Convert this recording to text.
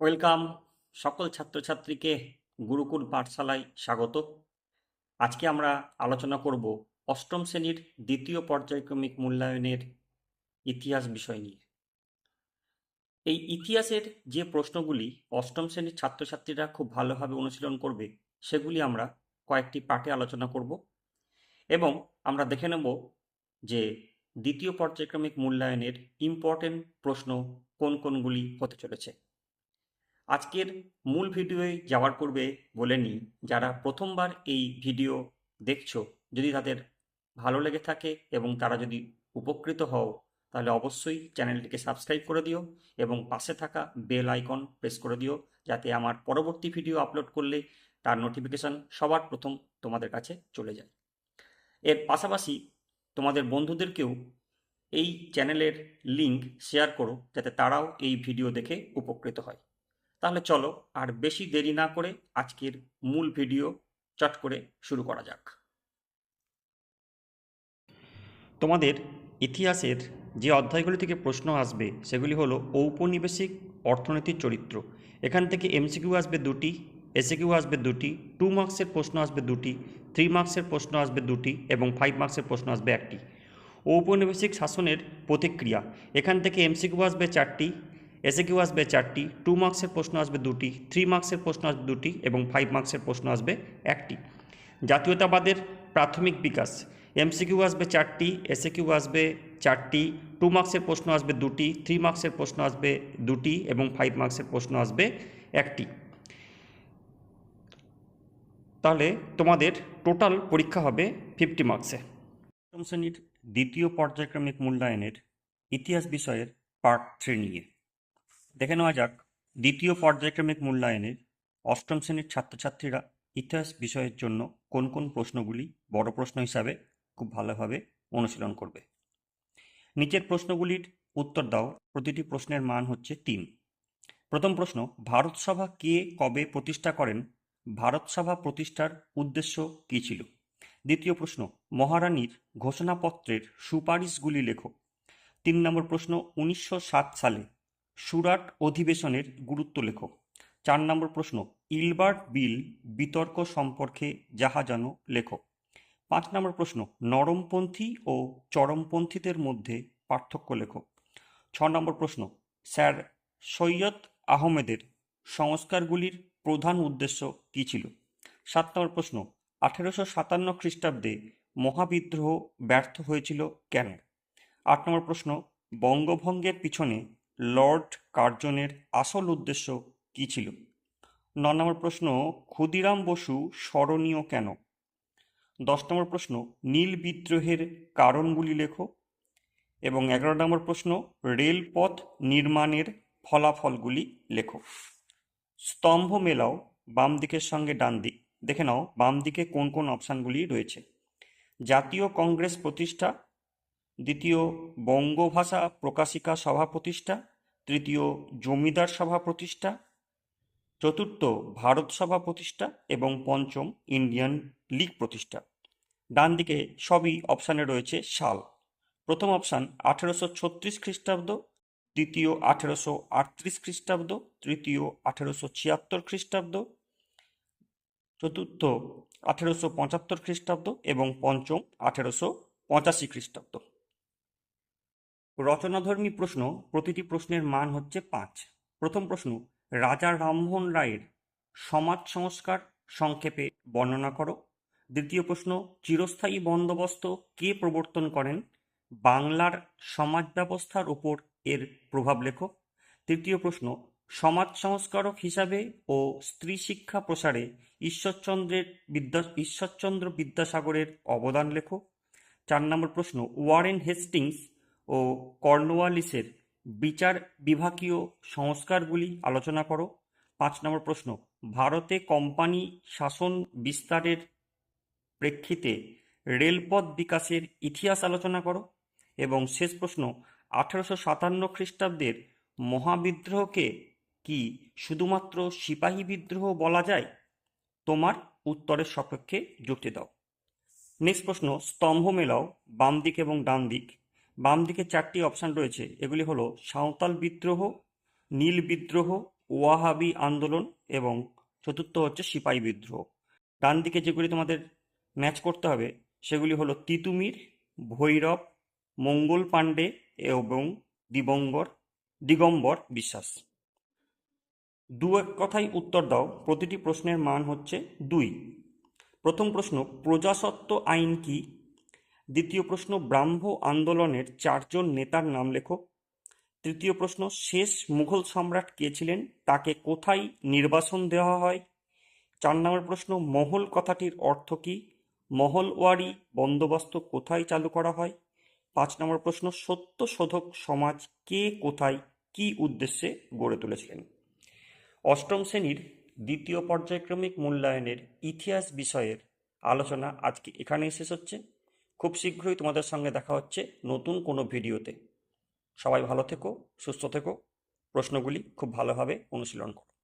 Welcome সকল ছাত্রছাত্রীকে গুরুকুল পাঠশালায় স্বাগত। আজকে আমরা আলোচনা করব অষ্টম শ্রেণির দ্বিতীয় পর্যায়ক্রমিক মূল্যায়নের ইতিহাস বিষয় নিয়ে। এই ইতিহাসের যে প্রশ্নগুলি অষ্টম শ্রেণির ছাত্রছাত্রীরা খুব ভালোভাবে অনুশীলন করবে, সেগুলি আমরা কয়েকটি পাঠে আলোচনা করব এবং আমরা দেখে নেব যে দ্বিতীয় পর্যায়ক্রমিক মূল্যায়নের ইম্পর্টেন্ট প্রশ্ন কোন কোনগুলি হতে চলেছে। আজকের মূল ভিডিওয়ে যাওয়ার পূর্বে বলে নিই, যারা প্রথমবার এই ভিডিও দেখছ, যদি তাদের ভালো লেগে থাকে এবং তারা যদি উপকৃত হও, তাহলে অবশ্যই চ্যানেলটিকে সাবস্ক্রাইব করে দিও এবং পাশে থাকা বেল আইকন প্রেস করে দিও, যাতে আমার পরবর্তী ভিডিও আপলোড করলে তার নোটিফিকেশন সবার প্রথম তোমাদের কাছে চলে যায়। এর পাশাপাশি তোমাদের বন্ধুদেরকেও এই চ্যানেলের লিংক শেয়ার করো, যাতে তারাও এই ভিডিও দেখে উপকৃত হয়। তাহলে চলো আর বেশি দেরি না করে আজকের মূল ভিডিও চট করে শুরু করা যাক। তোমাদের ইতিহাসের যে অধ্যায়গুলি থেকে প্রশ্ন আসবে, সেগুলি হলো ঔপনিবেশিক অর্থনীতির চরিত্র। এখান থেকে এমসিকিউ আসবে দুটি, এসিকিউ আসবে দুটি, টু মার্কসের প্রশ্ন আসবে দুটি, থ্রি মার্কসের প্রশ্ন আসবে দুটি এবং ফাইভ মার্কসের প্রশ্ন আসবে একটি। ঔপনিবেশিক শাসনের প্রতিক্রিয়া। এখান থেকে এমসিকিউ আসবে চারটি এসে কিউ আসবে চারটি টু মার্কসের প্রশ্ন আসবে দুটি থ্রি মার্কসের প্রশ্ন আসবে দুটি এবং ফাইভ মার্কসের প্রশ্ন আসবে একটি। জাতীয়তাবাদের প্রাথমিক বিকাশ এমসিকিউ আসবে চারটি এসে কিউ আসবে চারটি টু মার্কসের প্রশ্ন আসবে দুটি থ্রি মার্কসের প্রশ্ন আসবে দুটি এবং ফাইভ মার্কসের প্রশ্ন আসবে একটি। তাহলে তোমাদের টোটাল পরীক্ষা হবে ফিফটি মার্কসে অষ্টম শ্রেণির দ্বিতীয় পর্যায়ক্রমিক মূল্যায়নের ইতিহাস বিষয়ের পার্ট থ্রি নিয়ে। দেখে নেওয়া যাক, দ্বিতীয় পর্যায়ক্রমিক মূল্যায়নের অষ্টম শ্রেণির ছাত্রছাত্রীরা ইতিহাস বিষয়ের জন্য কোন কোন প্রশ্নগুলি বড় প্রশ্ন হিসাবে খুব ভালোভাবে অনুশীলন করবে। নিচের প্রশ্নগুলির উত্তর দাও, প্রতিটি প্রশ্নের মান হচ্ছে তিন। প্রথম প্রশ্ন, ভারত সভা কে কবে প্রতিষ্ঠা করেন? ভারত সভা প্রতিষ্ঠার উদ্দেশ্য কী ছিল? দ্বিতীয় প্রশ্ন, মহারানীর ঘোষণাপত্রের সুপারিশগুলি লেখো। তিন নম্বর প্রশ্ন, উনিশশো সাত সালে সুরাট অধিবেশনের গুরুত্ব লেখো চার নম্বর প্রশ্ন, ইলবার্ট বিল বিতর্ক সম্পর্কে যাহা জানো লেখো পাঁচ নম্বর প্রশ্ন, নরমপন্থী ও চরমপন্থীদের মধ্যে পার্থক্য লেখো ছ নম্বর প্রশ্ন, স্যার সৈয়দ আহমেদের সংস্কারগুলির প্রধান উদ্দেশ্য কী ছিল? সাত নম্বর প্রশ্ন, আঠেরোশো সাতান্ন খ্রিস্টাব্দে মহাবিদ্রোহ ব্যর্থ হয়েছিল কেন? আট নম্বর প্রশ্ন, বঙ্গভঙ্গের পিছনে লর্ড কার্জনের আসল উদ্দেশ্য কী ছিল? ন নম্বর প্রশ্ন, ক্ষুদিরাম বসু স্মরণীয় কেন? দশ নম্বর প্রশ্ন, নীল বিদ্রোহের কারণগুলি লেখো। এবং এগারো নম্বর প্রশ্ন, রেলপথ নির্মাণের ফলাফলগুলি লেখো। স্তম্ভ মেলাও বাম দিকের সঙ্গে ডান দিক। দেখে নাও, বাম দিকে কোন কোন অপশানগুলি রয়েছে। জাতীয় কংগ্রেস প্রতিষ্ঠা দ্বিতীয়, বঙ্গভাষা প্রকাশিকা সভা প্রতিষ্ঠা। তৃতীয়, জমিদার সভা প্রতিষ্ঠা। চতুর্থ, ভারত সভা প্রতিষ্ঠা এবং পঞ্চম, ইন্ডিয়ান লীগ প্রতিষ্ঠা। ডান দিকে সবই অপশানে রয়েছে সাল। প্রথম অপশান আঠেরোশো ছত্রিশ খ্রিস্টাব্দ, দ্বিতীয় আঠেরোশো আটত্রিশ খ্রিস্টাব্দ, তৃতীয় আঠেরোশো ছিয়াত্তর খ্রিস্টাব্দ, চতুর্থ আঠেরোশো পঁচাত্তর খ্রিস্টাব্দ এবং পঞ্চম আঠেরোশো পঁচাশি খ্রিস্টাব্দ। রচনাধর্মী প্রশ্ন, প্রতিটি প্রশ্নের মান হচ্ছে পাঁচ। প্রথম প্রশ্ন, রাজা রামমোহন রায়ের সমাজ সংস্কার সংক্ষেপে বর্ণনা করো। দ্বিতীয় প্রশ্ন, চিরস্থায়ী বন্দোবস্ত কে প্রবর্তন করেন? বাংলার সমাজ ব্যবস্থার উপর এর প্রভাব লেখো। তৃতীয় প্রশ্ন, সমাজ সংস্কারক হিসাবে ও স্ত্রী শিক্ষা প্রসারে ঈশ্বরচন্দ্রের বিদ্যা, ঈশ্বরচন্দ্র বিদ্যাসাগরের অবদান লেখো। চার নম্বর প্রশ্ন, ওয়ারেন হেস্টিংস ও কর্নওয়ালিসের বিচার বিভাগীয় সংস্কারগুলি আলোচনা করো। পাঁচ নম্বর প্রশ্ন, ভারতে কোম্পানি শাসন বিস্তারের প্রেক্ষিতে রেলপথ বিকাশের ইতিহাস আলোচনা করো। এবং শেষ প্রশ্ন, আঠারোশো সাতান্ন খ্রিস্টাব্দের মহাবিদ্রোহকে কি শুধুমাত্র সিপাহী বিদ্রোহ বলা যায়? তোমার উত্তরের সপক্ষে যুক্তি দাও। নেক্সট প্রশ্ন, স্তম্ভ মেলাও বাম দিক এবং ডান দিক বাম দিকে চারটি অপশান রয়েছে। এগুলি হলো সাঁওতাল বিদ্রোহ, নীল বিদ্রোহ, ওয়াহাবি আন্দোলন এবং চতুর্থ হচ্ছে সিপাহী বিদ্রোহ। ডান দিকে যেগুলি তোমাদের ম্যাচ করতে হবে, সেগুলি হলো তিতুমির, ভৈরব, মঙ্গল পাণ্ডে এবং দিবঙ্গর দিগম্বর বিশ্বাস। দু এক কথাই উত্তর দাও, প্রতিটি প্রশ্নের মান হচ্ছে দুই। প্রথম প্রশ্ন প্রজাসত্ব আইন কি? দ্বিতীয় প্রশ্ন, ব্রাহ্ম আন্দোলনের চারজন নেতার নাম লেখো। তৃতীয় প্রশ্ন, শেষ মুঘল সম্রাট কে ছিলেন? তাকে কোথায় নির্বাসন দেওয়া হয়? চার নম্বর প্রশ্ন, মহল কথাটির অর্থ কী? মহলওয়ারি বন্দোবস্ত কোথায় চালু করা হয়? পাঁচ নম্বর প্রশ্ন, সত্য শোধক সমাজ কে কোথায় কী উদ্দেশ্যে গড়ে তুলেছিলেন? অষ্টম শ্রেণির দ্বিতীয় পর্যায়ক্রমিক মূল্যায়নের ইতিহাস বিষয়ের আলোচনা আজকে এখানেই শেষ হচ্ছে। খুব শীঘ্রই তোমাদের সঙ্গে দেখা হচ্ছে নতুন কোনো ভিডিওতে। সবাই ভালো থেকো, সুস্থ থেকো। প্রশ্নগুলি খুব ভালোভাবে অনুশীলন করো।